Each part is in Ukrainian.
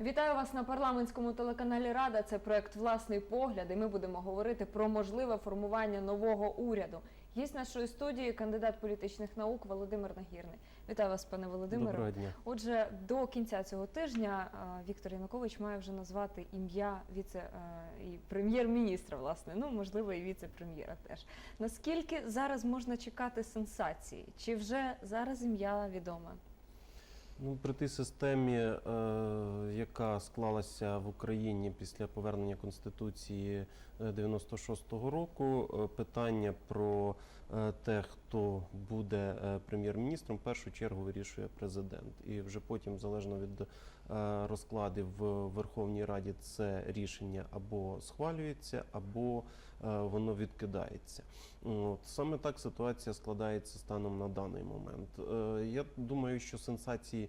Вітаю вас на парламентському телеканалі Рада. Це проект Власний погляд. І ми будемо говорити про можливе формування нового уряду. Гість нашої студії кандидат політичних наук Володимир Нагірний. Вітаю вас, пане Володимире. Доброго дня. Отже, до кінця цього тижня Віктор Янукович має вже назвати ім'я віце і прем'єр-міністра, власне, ну можливо, і віце-прем'єра теж. Наскільки зараз можна чекати сенсації? Чи вже зараз ім'я відоме? Ну, при тій системі, е, яка склалася в Україні після повернення Конституції е, 96-го року, е, питання про е, те, хто буде е, прем'єр-міністром, в першу чергу вирішує президент. І вже потім, залежно від е, розкладів в Верховній Раді, це рішення або схвалюється, або е, воно відкидається. От, саме так ситуація складається станом на даний момент. Е, Я думаю, що сенсації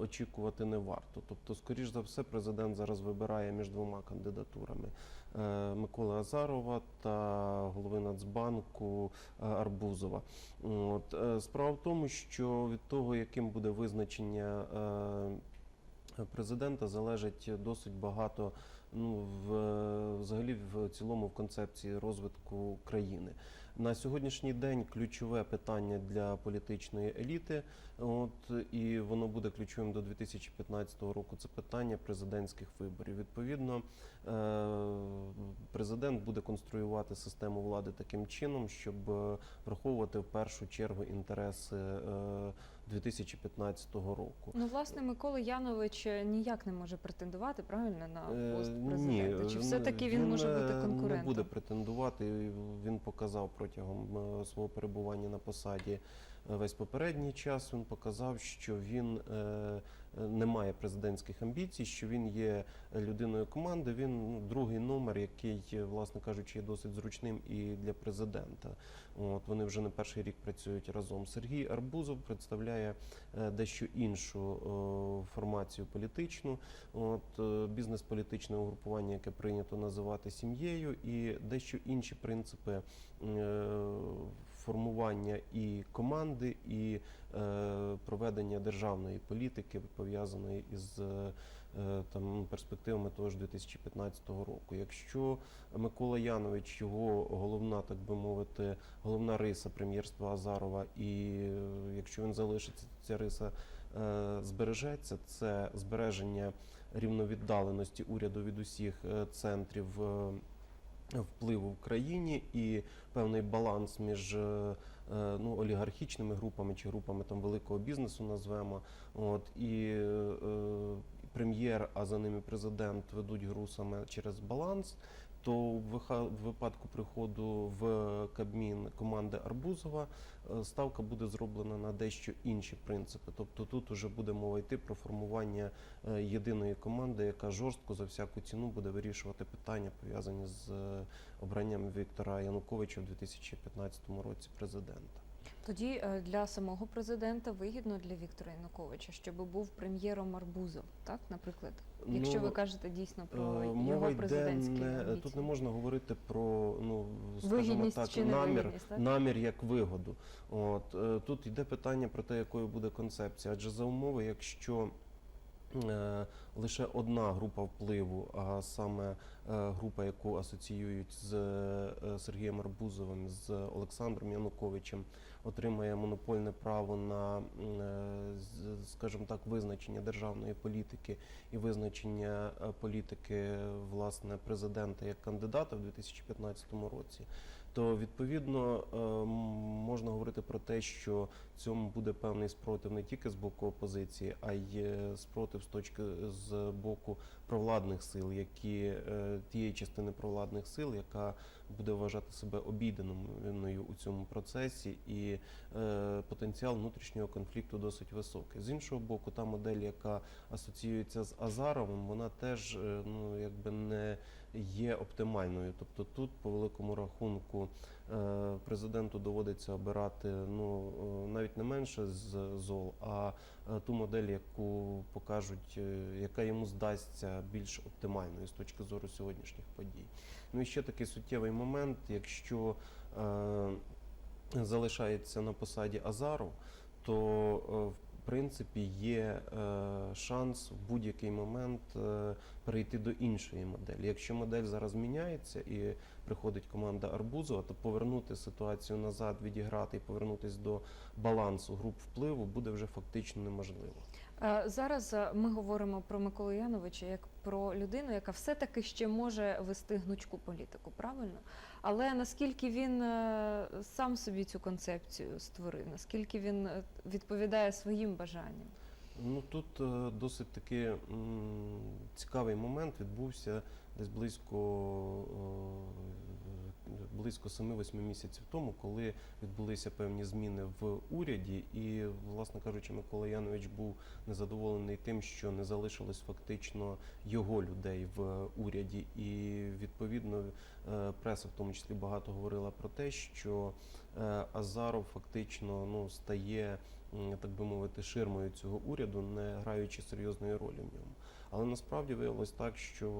очікувати не варто. Тобто, скоріш за все, президент зараз вибирає між двома кандидатурами Миколи Азарова та голови Нацбанку Арбузова. От справа в тому, що від того, яким буде визначення. Президента залежить досить багато ну в взагалі в цілому в концепції розвитку країни. На сьогоднішній день ключове питання для політичної еліти, от і воно буде ключовим до 2015 року. Це питання президентських виборів. Відповідно, е, президент буде конструювати систему влади таким чином, щоб е, враховувати в першу чергу інтереси е, 2015 року. Ну, власне, Микола Янович ніяк не може претендувати правильно на Е, пост Ні, президента. Чи все-таки він, може е, бути конкурентом? Не буде претендувати. Він показав протягом е, свого перебування на посаді е, весь попередній час. Він показав, що він е, е, не має президентських амбіцій, що він є людиною команди. Він ну, другий номер, який, е, власне кажучи, є досить зручним і для президента. От вони вже не перший рік працюють разом. Сергій Арбузов представляє е, дещо іншу е, формацію політичну. От е, бізнес-політичне угрупування, яке прийнято називати сім'єю, і дещо інші принципи формування і команди, і проведення державної політики пов'язаної із там перспективами того ж 2015 року. Якщо Микола Янович, його головна, так би мовити, головна риса прем'єрства Азарова, і е, якщо він залишиться, ця риса е, збережеться, це збереження рівновіддаленості уряду від усіх е, центрів. е, Впливу в країні і певний баланс між е, е, ну, олігархічними групами чи групами там великого бізнесу назвемо. От і е, прем'єр, а за ними президент ведуть гру саме через баланс. То в випадку приходу в Кабмін команди Арбузова е, ставка буде зроблена на дещо інші принципи. Тобто тут уже буде мова йти про формування е, єдиної команди, яка жорстко за всяку ціну буде вирішувати питання, пов'язані з е, обранням Віктора Януковича в 2015 році президента. Тоді е, для самого президента вигідно для Віктора Януковича, щоб був прем'єром Арбузов, так, наприклад, якщо Ну, ви кажете дійсно про мова його йде президентські не амбіції. тут не можна говорити про ну скажімо так, чи намір, так? намір як вигоду. От е, тут йде питання про те, якою буде концепція. Адже за умови, якщо е, лише одна група впливу, а саме е, група, яку асоціюють з е, Сергієм Арбузовим, з Олександром Януковичем, отримає монопольне право на, е, скажімо так, визначення державної політики і визначення е, політики власне президента як кандидата в 2015 році, то відповідно е, можна говорити про те, що цьому буде певний спротив не тільки з боку опозиції, а й е, спротив з точки з боку провладних сил, які е, тієї частини провладних сил, яка буде вважати себе обійденою у цьому процесі, і потенціал внутрішнього конфлікту досить високий. З іншого боку, та модель, яка асоціюється з Азаровим, вона теж ну якби не є оптимальною. Тобто тут, по великому рахунку, е, президенту доводиться обирати ну е, навіть не менше з зол, а е, ту модель, яку покажуть, яка йому здасться більш оптимальною з точки зору сьогоднішніх подій. Ну і ще такий суттєвий момент, якщо залишається на посаді Азаров, то в принципі є е, шанс в будь-який момент е, перейти до іншої моделі. Якщо модель зараз міняється і приходить команда Арбузова, то повернути ситуацію назад, відіграти і повернутися до балансу груп впливу буде вже фактично неможливо. Е, Зараз е, ми говоримо про Миколу Яновича як про людину, яка все-таки ще може вести гнучку політику, правильно? Але наскільки він е, сам собі цю концепцію створив, наскільки він відповідає своїм бажанням? Ну тут досить таки цікавий момент відбувся десь близько близько 7-8 місяців тому, коли відбулися певні зміни в уряді, і, власне кажучи, Микола Янович був незадоволений тим, що не залишилось фактично його людей в уряді, і відповідно е, преса, в тому числі, багато говорила про те, що е, Азаров фактично ну стає так би мовити, ширмою цього уряду, не граючи серйозної ролі в ньому. Але насправді виявилось так, що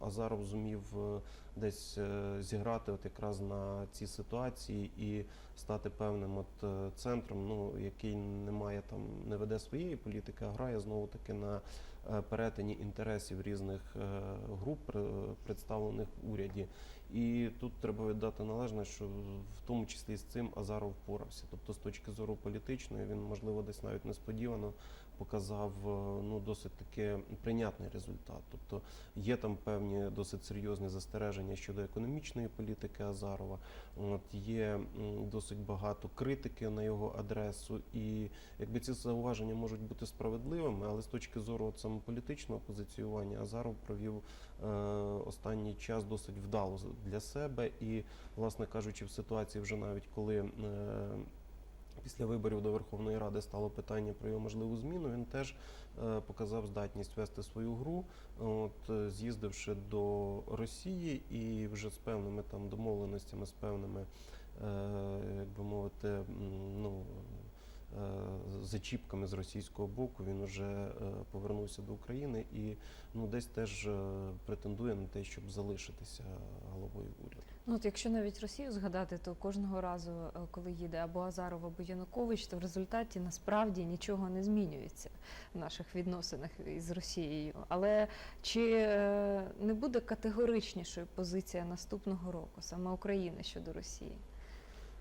Азаров зумів е, десь е, зіграти от якраз на ці ситуації і стати певним от е, центром, ну який не має там, не веде своєї політики, а грає знову таки на перетині інтересів різних груп, представлених в уряді. І тут треба віддати належне, що в тому числі з цим Азаров впорався. Тобто, з точки зору політичної, він можливо десь навіть несподівано показав е, ну досить таки прийнятний результат. Тобто є там певні досить серйозні застереження щодо економічної політики Азарова. От є досить багато критики на його адресу, і якби ці зауваження можуть бути справедливими, але з точки зору от саме політичного позиціювання Азаров провів е, останній час досить вдало для себе. І, власне кажучи, в ситуації вже навіть коли е, після виборів до Верховної Ради стало питання про його можливу зміну, він теж е, показав здатність вести свою гру, от е, з'їздивши до Росії і вже з певними там домовленостями, з певними, е, як би мовити, ну. Зачіпками з російського боку він вже е, повернувся до України і ну десь теж е, претендує на те, щоб залишитися головою уряду. Ну, от якщо навіть Росію згадати, то кожного разу, е, коли їде або Азаров, або Янукович, то в результаті насправді нічого не змінюється в наших відносинах із Росією. Але чи не буде категоричнішою позиція наступного року саме України щодо Росії?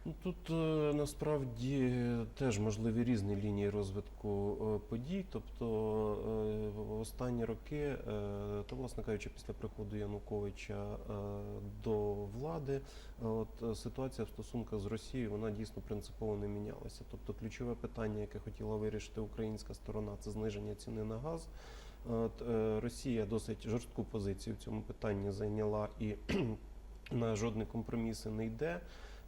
Ну, Тут е, насправді теж можливі різні лінії розвитку е, подій. Тобто е, в останні роки, е, то, власне кажучи, після приходу Януковича е, до влади, е, от е, ситуація в стосунках з Росією вона дійсно принципово не мінялася. Тобто ключове питання, яке хотіла вирішити українська сторона, це зниження ціни на газ. От, е, Росія досить жорстку позицію в цьому питанні зайняла і на жодні компроміси не йде.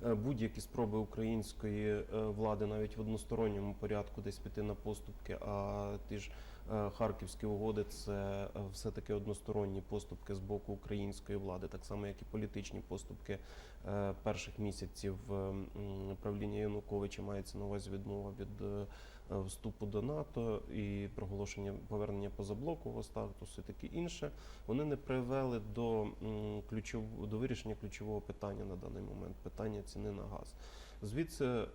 Е, Будь-які спроби української е, влади навіть в односторонньому порядку десь піти на поступки, а ті ж е, харківські угоди це е, все-таки односторонні поступки з боку української влади, так само як і політичні поступки перших місяців е, правління Януковича мається на увазі відмова від вступу до НАТО і проголошення повернення позаблокового статусу і таке інше. Вони не привели до ключов до вирішення ключового питання на даний момент питання ціни на газ. Звідси е,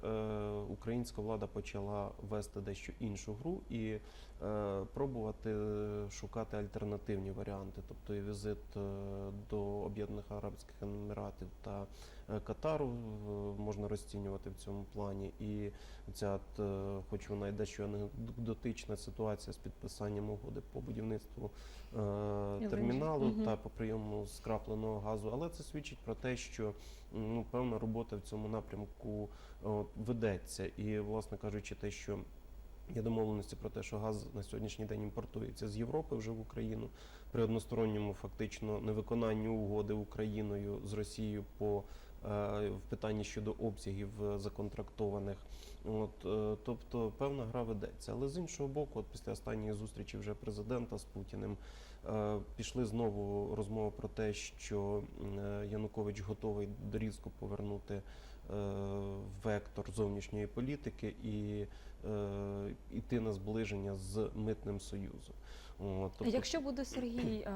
українська влада почала вести дещо іншу гру і е, пробувати шукати альтернативні варіанти, тобто і візит е, до Об'єднаних Арабських Еміратів та е, Катару можна розцінювати в цьому плані. І ця, е, хоч вона й дещо анекдотична ситуація з підписанням угоди по будівництву е, терміналу та по прийому скрапленого газу, але це свідчить про те, що ну, певна робота в цьому напрямку от, ведеться. І, власне кажучи, те, що є домовленості про те, що газ на сьогоднішній день імпортується з Європи вже в Україну при односторонньому фактично невиконанні угоди Україною з Росією по е, в питанні щодо обсягів е, законтрактованих. От, е, тобто певна гра ведеться. Але з іншого боку, от після останньої зустрічі вже президента з Путіним е, пішли знову розмова про те, що е, Янукович готовий різко повернути е, вектор зовнішньої політики і е, йти на зближення з митним союзом. Тобто- Якщо буде Сергій е,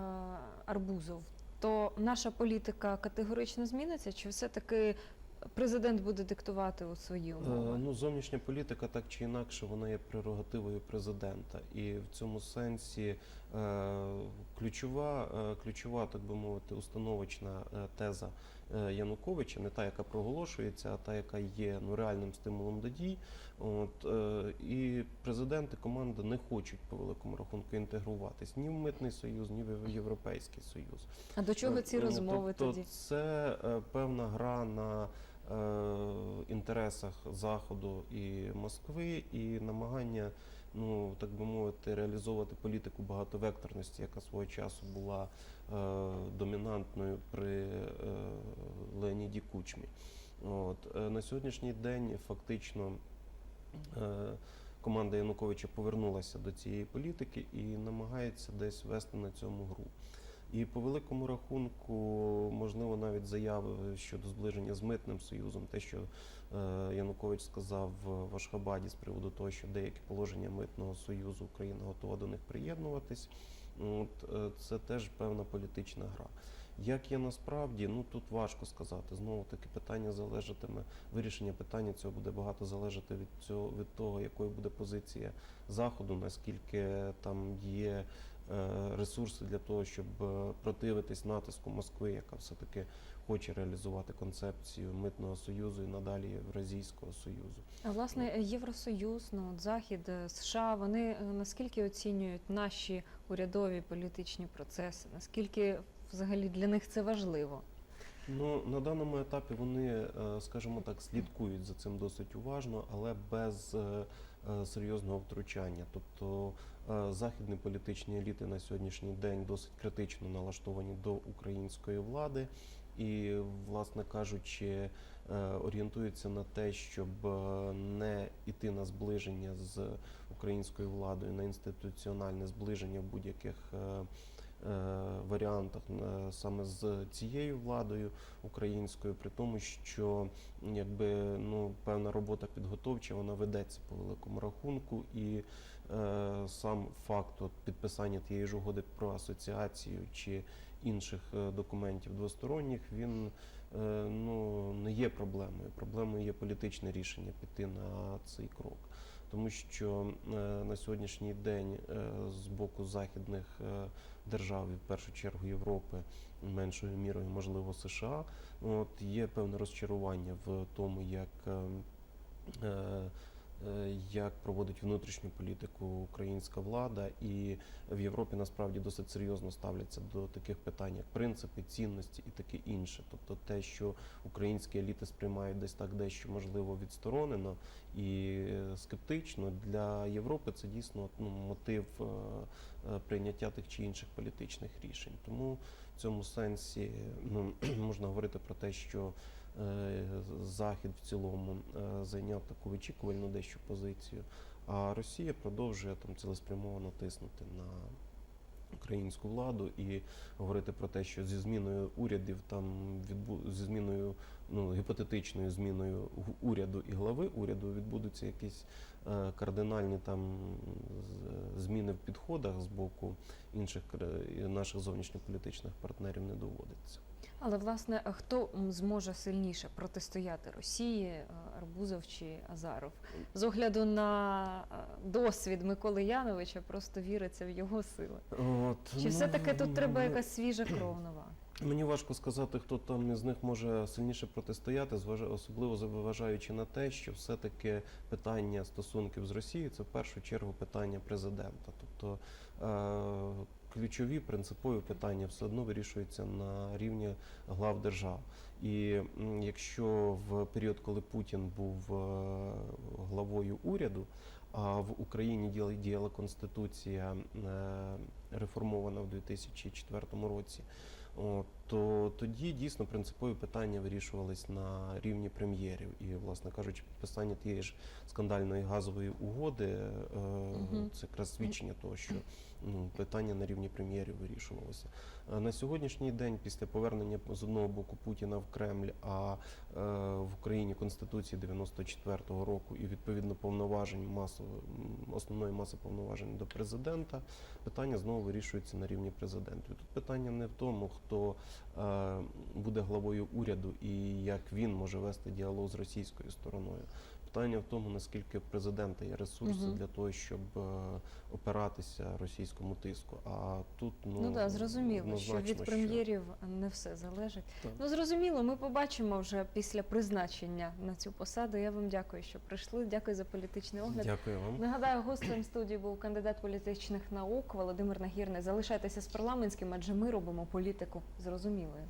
Арбузов, то наша політика категорично зміниться, чи все-таки президент буде диктувати у свої умови? Е, Ну, зовнішня політика так чи інакше вона є прерогативою президента, і в цьому сенсі е, ключова, е, ключова, так би мовити, установочна теза Януковича, не та, яка проголошується, а та, яка є ну, реальним стимулом до дій. От, е, і президент і команда не хочуть по великому рахунку інтегруватись ні в митний союз, ні в Європейський Союз. А до чого ці Ну, розмови тобто тоді? Це е, певна гра на е, інтересах Заходу і Москви, і намагання, ну так би мовити, реалізовувати політику багатовекторності, яка свого часу була е, домінантною при е, Леоніді Кучмі. От е, на сьогоднішній день фактично. Е, Команда Януковича повернулася до цієї політики і намагається десь вести на цьому гру. І по великому рахунку, можливо, навіть заяви щодо зближення з митним союзом, те, що е, Янукович сказав в Ашхабаді з приводу того, що деякі положення митного союзу Україна готова до них приєднуватись. От е, це теж певна політична гра. Як є насправді, ну тут важко сказати. Знову таки питання залежатиме, вирішення питання цього буде багато залежати від цього від того, якою буде позиція заходу, наскільки там є ресурси для того, щоб е, противитись натиску Москви, яка все-таки хоче реалізувати концепцію митного союзу і надалі Євразійського союзу. А власне Євросоюз, ну от Захід, е, США, вони е, наскільки оцінюють наші урядові політичні процеси? Наскільки взагалі для них це важливо? Ну на даному етапі вони, е, скажімо так, слідкують за цим досить уважно, але без е, е, серйозного втручання. Тобто західні політичні еліти на сьогоднішній день досить критично налаштовані до української влади і, власне кажучи, орієнтуються на те, щоб не йти на зближення з українською владою, на інституціональне зближення в будь-яких. Е, варіантах е, саме з цією владою українською, при тому, що якби ну певна робота підготовча вона ведеться по великому рахунку, і е, сам факт от, підписання тієї ж угоди про асоціацію чи інших е, документів двосторонніх, він е, ну не є проблемою. Проблемою є політичне рішення піти на цей крок. Тому що е, на сьогоднішній день е, з боку західних е, держав, в першу чергу Європи, меншою мірою, можливо, США, от є певне розчарування в тому, як, е, е, е, як проводить внутрішню політику українська влада, і в Європі насправді досить серйозно ставляться до таких питань, як принципи, цінності і таке інше. Тобто те, що українські еліти сприймають десь так дещо можливо відсторонено і е, скептично для Європи це дійсно ну, мотив е, е, прийняття тих чи інших політичних рішень. Тому цьому сенсі ну, можна говорити про те, що е, Захід в цілому е, зайняв таку вичікувальну дещо позицію, а Росія продовжує там цілеспрямовано тиснути на українську владу і говорити про те, що зі зміною урядів там відбу зі зміною ну гіпотетичною зміною уряду і глави уряду відбудуться якісь е, кардинальні там зміни в підходах з боку інших кра- наших зовнішньополітичних партнерів не доводиться. Але власне, хто зможе сильніше протистояти Росії, е, Арбузов чи Азаров? З огляду на е, досвід Миколи Яновича, просто віриться в його сили. От, Чи все-таки тут треба ну, якась свіжа кров нова? Мені важко сказати, хто там із них може сильніше протистояти, особливо зважаючи на те, що все-таки питання стосунків з Росією це в першу чергу питання президента. Тобто е- ключові принципові питання все одно вирішуються на рівні глав держав. І якщо в період, коли Путін був е, главою уряду, а в Україні діяла, конституція е, реформована в 2004 році. То тоді дійсно принципові питання вирішувались на рівні прем'єрів. І, власне кажучи, підписання тієї ж скандальної газової угоди е, це якраз свідчення того, що питання на рівні прем'єрів вирішувалося. На сьогоднішній день, після повернення з одного боку Путіна в Кремль, а е, в Україні Конституції 94-го року і відповідно повноважень масу м, основної маси повноважень до президента, питання знову вирішується на рівні президента. Тут питання не в тому, хто е, буде главою уряду і як він може вести діалог з російською стороною. Питання в тому, наскільки президента є ресурси Мгм. для того, щоб е, опиратися російському тиску. А тут ну, Ну так, зрозуміло, що від прем'єрів не все залежить. Так. Ну зрозуміло, ми побачимо вже після призначення на цю посаду. Я вам дякую, що прийшли. Дякую за політичний огляд. Дякую вам. Нагадаю, гостем студії був кандидат політичних наук Володимир Нагірний. Залишайтеся з парламентським, адже ми робимо політику зрозумілою.